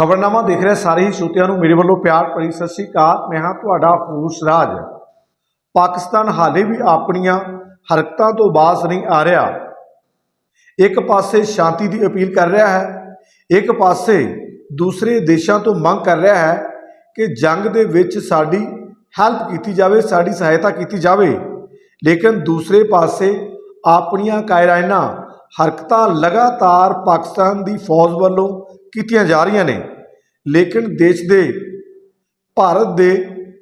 ਖਬਰਨਾਮਾ ਦੇਖ ਰਹੇ ਸਾਰੇ ਹੀ ਸ਼ਰੋਤਿਆਂ ਨੂੰ ਮੇਰੇ ਵੱਲੋਂ ਪਿਆਰ ਭਰੀ ਸਤਿ ਸ੍ਰੀ ਅਕਾਲ। ਮੈਂ ਹਾਂ ਤੁਹਾਡਾ ਹੂਸਰਾਜ ਪਾਕਿਸਤਾਨ ਹਾਲੇ ਵੀ ਆਪਣੀਆਂ ਹਰਕਤਾਂ ਤੋਂ ਬਾਜ਼ ਨਹੀਂ ਆ ਰਿਹਾ। ਇੱਕ ਪਾਸੇ ਸ਼ਾਂਤੀ ਦੀ ਅਪੀਲ ਕਰ ਰਿਹਾ ਹੈ, ਇੱਕ ਪਾਸੇ ਦੂਸਰੇ ਦੇਸ਼ਾਂ ਤੋਂ ਮੰਗ ਕਰ ਰਿਹਾ ਹੈ ਕਿ ਜੰਗ ਦੇ ਵਿੱਚ ਸਾਡੀ ਹੈਲਪ ਕੀਤੀ ਜਾਵੇ, ਸਾਡੀ ਸਹਾਇਤਾ ਕੀਤੀ ਜਾਵੇ। ਲੇਕਿਨ ਦੂਸਰੇ ਪਾਸੇ ਆਪਣੀਆਂ ਕਾਇਰਾਨਾ ਹਰਕਤਾਂ ਲਗਾਤਾਰ ਪਾਕਿਸਤਾਨ ਦੀ ਫੌਜ ਵੱਲੋਂ ਕੀਤੀਆਂ ਜਾ ਰਹੀਆਂ ਨੇ। ਲੇਕਿਨ ਦੇਸ਼ ਦੇ, ਭਾਰਤ ਦੇ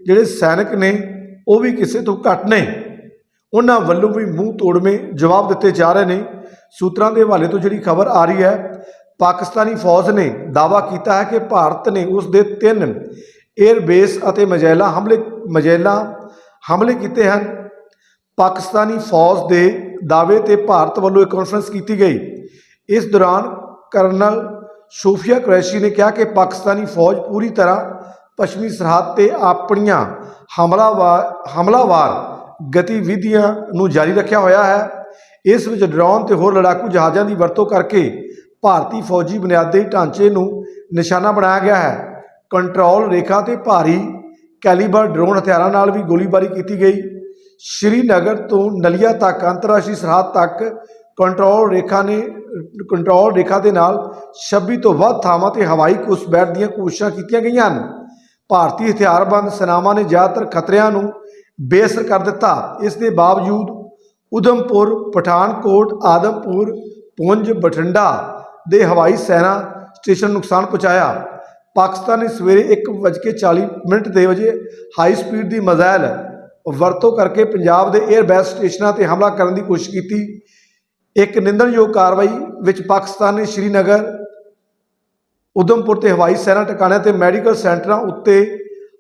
ਜਿਹੜੇ ਸੈਨਿਕ ਨੇ, ਉਹ ਵੀ ਕਿਸੇ ਤੋਂ ਘੱਟ ਨੇ। ਉਹਨਾਂ ਵੱਲੋਂ ਵੀ ਮੂੰਹ ਤੋੜਵੇਂ ਜਵਾਬ ਦਿੱਤੇ ਜਾ ਰਹੇ ਨੇ। ਸੂਤਰਾਂ ਦੇ ਹਵਾਲੇ ਤੋਂ ਜਿਹੜੀ ਖਬਰ ਆ ਰਹੀ ਹੈ, ਪਾਕਿਸਤਾਨੀ ਫੌਜ ਨੇ ਦਾਅਵਾ ਕੀਤਾ ਹੈ ਕਿ ਭਾਰਤ ਨੇ ਉਸ ਦੇ ਤਿੰਨ 에ਅਰ ਬੇਸ ਅਤੇ ਮਜੈਲਾ ਹਮਲੇ ਮਜੈਲਾ ਹਮਲੇ ਕੀਤੇ ਹਨ। ਪਾਕਿਸਤਾਨੀ ਫੌਜ ਦੇ ਦਾਅਵੇ ਤੇ ਭਾਰਤ ਵੱਲੋਂ ਇੱਕ ਕਾਨਫਰੰਸ ਕੀਤੀ ਗਈ। ਇਸ ਦੌਰਾਨ ਕਰਨਲ ਸੂਫੀਆ ਕੁਰੈਸ਼ੀ ਨੇ ਕਿਹਾ ਕਿ ਪਾਕਿਸਤਾਨੀ ਫੌਜ ਪੂਰੀ ਤਰ੍ਹਾਂ ਪੱਛਮੀ ਸਰਹੱਦ ਤੇ ਆਪਣੀਆਂ ਹਮਲਾਵਾਰ ਹਮਲਾਵਾਰ ਗਤੀਵਿਧੀਆਂ ਨੂੰ ਜਾਰੀ ਰੱਖਿਆ ਹੋਇਆ ਹੈ। ਇਸ ਵਿੱਚ ਡਰੋਨ ਤੇ ਹੋਰ ਲੜਾਕੂ ਜਹਾਜ਼ਾਂ ਦੀ ਵਰਤੋਂ ਕਰਕੇ ਭਾਰਤੀ ਫੌਜੀ ਬੁਨਿਆਦੀ ਢਾਂਚੇ ਨੂੰ ਨਿਸ਼ਾਨਾ ਬਣਾਇਆ ਗਿਆ ਹੈ। ਕੰਟਰੋਲ ਰੇਖਾ ਤੇ ਭਾਰੀ ਕੈਲੀਬਰ ਡਰੋਨ ਹਥਿਆਰਾਂ ਨਾਲ ਵੀ ਗੋਲੀਬਾਰੀ ਕੀਤੀ ਗਈ। ਸ਼੍ਰੀਨਗਰ ਤੋਂ ਨਲੀਆ ਤੱਕ ਅੰਤਰਰਾਸ਼ਟਰੀ ਸਰਹੱਦ ਤੱਕ ਕੰਟਰੋਲ ਰੇਖਾ ਨੇ ਕੰਟਰੋਲ ਰੇਖਾ ਦੇ ਨਾਲ 26 ਤੋਂ ਵੱਧ ਥਾਵਾਂ ਤੇ ਹਵਾਈ ਘੁਸਪੈਠ ਦੀਆਂ ਕੋਸ਼ਿਸ਼ਾਂ ਕੀਤੀਆਂ ਗਈਆਂ ਹਨ। ਭਾਰਤੀ ਹਥਿਆਰਬੰਦ ਸੈਨਾਵਾਂ ਨੇ ਜ਼ਿਆਦਾਤਰ ਖਤਰਿਆਂ ਨੂੰ ਬੇਅਸਰ ਕਰ ਦਿੱਤਾ। ਇਸ ਦੇ ਬਾਵਜੂਦ ਉਧਮਪੁਰ ਪਠਾਨਕੋਟ, ਆਦਮਪੁਰ, ਪੁੰਜ, ਬਠਿੰਡਾ ਦੇ ਹਵਾਈ ਸੈਨਾ ਸਟੇਸ਼ਨ ਨੁਕਸਾਨ ਪਹੁੰਚਾਇਆ। ਪਾਕਿਸਤਾਨ ਨੇ ਸਵੇਰੇ 1:40 ਮਿੰਟ ਦੇ ਵਜੇ ਹਾਈ ਸਪੀਡ ਦੀ ਮਜ਼ਾਇਲ ਵਰਤੋਂ ਕਰਕੇ ਪੰਜਾਬ ਦੇ 에ਅਰ ਬੇਸ ਸਟੇਸ਼ਨਾਂ ਤੇ ਹਮਲਾ ਕਰਨ ਦੀ ਕੋਸ਼ਿਸ਼ ਕੀਤੀ। ਇੱਕ ਨਿੰਦਣਯੋਗ ਕਾਰਵਾਈ ਵਿੱਚ ਪਾਕਿਸਤਾਨ ਨੇ ਸ਼੍ਰੀਨਗਰ ਉਧਮਪੁਰ ਤੇ ਹਵਾਈ ਸੈਨਾ ਟਿਕਾਣਿਆਂ ਤੇ ਮੈਡੀਕਲ ਸੈਂਟਰਾਂ ਉੱਤੇ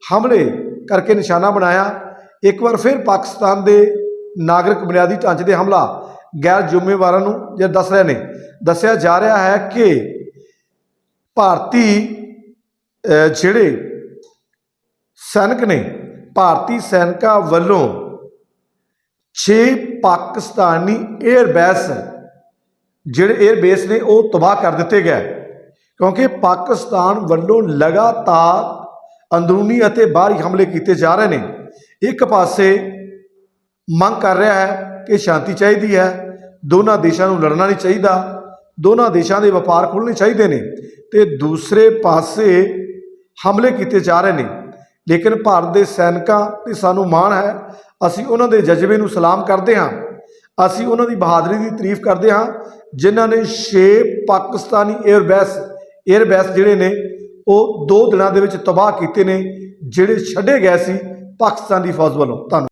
ਹਮਲੇ ਕਰਕੇ ਨਿਸ਼ਾਨਾ ਬਣਾਇਆ। ਇੱਕ ਵਾਰ ਫਿਰ ਪਾਕਿਸਤਾਨ ਦੇ ਨਾਗਰਿਕ ਬੁਨਿਆਦੀ ਢਾਂਚੇ ਦੇ ਹਮਲਾ। ਗੈਰ ਜ਼ਿੰਮੇਵਾਰਾਂ ਨੂੰ ਜੇ ਦੱਸ ਰਹੇ ਨੇ, ਦੱਸਿਆ ਜਾ ਰਿਹਾ ਹੈ ਕਿ ਭਾਰਤੀ ਜਿਹੜੇ ਸੈਨਿਕ ਨੇ, ਭਾਰਤੀ ਸੈਨਿਕਾਂ ਵੱਲੋਂ 6 ਪਾਕਿਸਤਾਨੀ 에ਅਰ ਬੇਸ ਜਿਹੜੇ 에ਅਰ ਬੇਸ ਨੇ ਉਹ ਤਬਾਹ ਕਰ ਦਿੱਤੇ ਗਏ। ਕਿਉਂਕਿ ਪਾਕਿਸਤਾਨ ਵੱਲੋਂ ਲਗਾਤਾਰ ਅੰਦਰੂਨੀ ਅਤੇ ਬਾਹਰੀ ਹਮਲੇ ਕੀਤੇ ਜਾ ਰਹੇ ਨੇ। ਇੱਕ ਪਾਸੇ ਮੰਗ ਕਰ ਰਿਹਾ ਹੈ ਕਿ ਸ਼ਾਂਤੀ ਚਾਹੀਦੀ ਹੈ। ਦੋਨਾਂ ਦੇਸ਼ਾਂ ਨੂੰ ਲੜਨਾ ਨਹੀਂ ਚਾਹੀਦਾ। ਦੋਨਾਂ ਦੇਸ਼ਾਂ ਦੇ ਵਪਾਰ ਖੁੱਲ੍ਹਣੇ ਚਾਹੀਦੇ ਨੇ ਤੇ ਦੂਸਰੇ ਪਾਸੇ ਹਮਲੇ ਕੀਤੇ ਜਾ ਰਹੇ ਨੇ। ਲੇਕਿਨ ਭਾਰਤ ਦੇ ਸੈਨਿਕਾਂ ਤੇ ਸਾਨੂੰ ਮਾਣ ਹੈ, ਅਸੀਂ ਉਹਨਾਂ ਦੇ ਜਜ਼ਬੇ ਨੂੰ ਸਲਾਮ ਕਰਦੇ ਹਾਂ। ਅਸੀਂ ਉਹਨਾਂ ਦੀ ਬਹਾਦਰੀ ਦੀ ਤਾਰੀਫ ਕਰਦੇ ਹਾਂ, ਜਿਨ੍ਹਾਂ ਨੇ 6 ਪਾਕਿਸਤਾਨੀ 에ਅਰ ਬੇਸ ਜਿਹੜੇ ਨੇ, ਉਹ 2 ਦਿਨਾਂ ਦੇ ਵਿੱਚ ਤਬਾਹ ਕੀਤੇ ਨੇ, ਜਿਹੜੇ ਛੱਡੇ ਗਏ ਸੀ ਪਾਕਿਸਤਾਨ ਦੀ ਫੌਜ ਵੱਲੋਂ। ਧੰਨਵਾਦ।